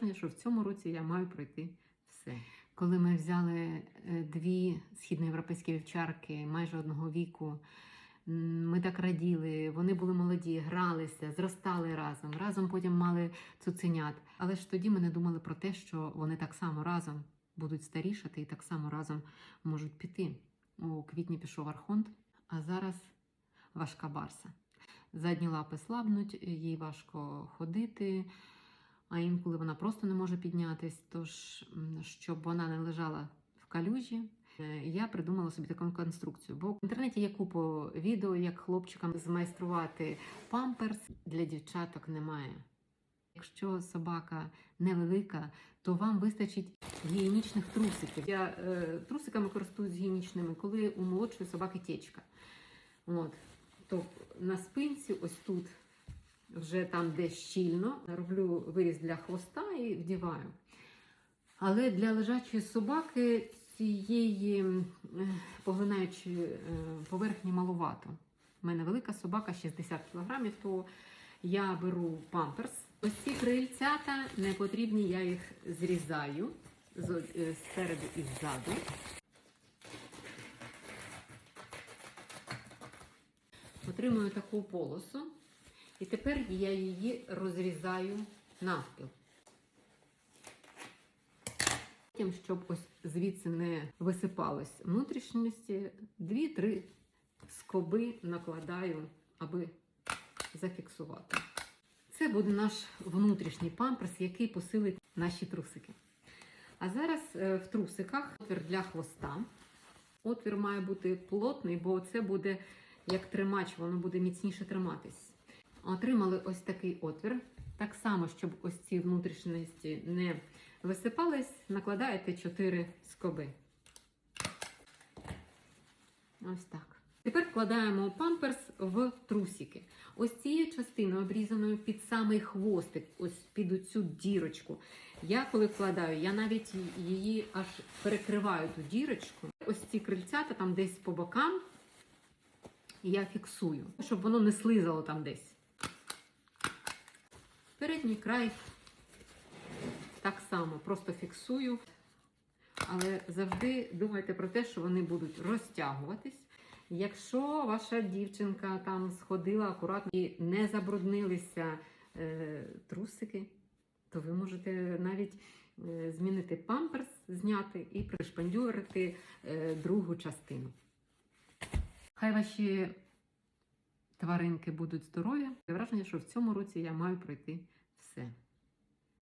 враження, що в цьому році я маю пройти все. Коли ми взяли е, дві східноєвропейські вівчарки майже одного віку, ми так раділи, вони були молоді, гралися, зростали разом, разом потім мали цуценят. Але ж тоді ми не думали про те, що вони так само разом будуть старішати і так само разом можуть піти. У квітні пішов архонт, а зараз важка барса. Задні лапи слабнуть, їй важко ходити, а інколи вона просто не може піднятись. Тож, щоб вона не лежала в калюжі, е, я придумала собі таку конструкцію. Бо в інтернеті є купу відео, як хлопчикам змайструвати памперс для дівчаток немає. Якщо собака невелика, то вам вистачить гігієнічних трусиків. Я е, трусиками користуюсь гігієнічними, коли у молодшої собаки течка. От. То на спинці, ось тут, вже там, де щільно, роблю виріз для хвоста і вдіваю. Але для лежачої собаки цієї е, поглинаючої е, поверхні маловато. У мене велика собака 60 кг, то я беру памперс. Ось ці крильцята не потрібні, я їх зрізаю з- е, і ззаду. Отримую таку полосу, і тепер я її розрізаю навпіл. Потім, щоб ось звідси не висипалось внутрішності, дві-три скоби накладаю, аби зафіксувати. Це буде наш внутрішній памперс, який посилить наші трусики. А зараз е, в трусиках отвір для хвоста. Отвір має бути плотний, бо це буде як тримач, воно буде міцніше триматись. Отримали ось такий отвір. Так само, щоб ось ці внутрішності не висипались, накладаєте 4 скоби. Ось так. Тепер вкладаємо памперс в трусики. Ось цією частиною обрізаною під самий хвостик, ось під оцю дірочку. Я коли вкладаю, я навіть її аж перекриваю ту дірочку. Ось ці крильцята там десь по бокам я фіксую, щоб воно не слизало там десь. Передній край так само просто фіксую. Але завжди думайте про те, що вони будуть розтягуватись. Якщо ваша дівчинка там сходила акуратно і не забруднилися е, трусики, то ви можете навіть е, змінити памперс, зняти і пришпандюрити е, другу частину. Хай ваші тваринки будуть здорові. Я Враження, що в цьому році я маю пройти все.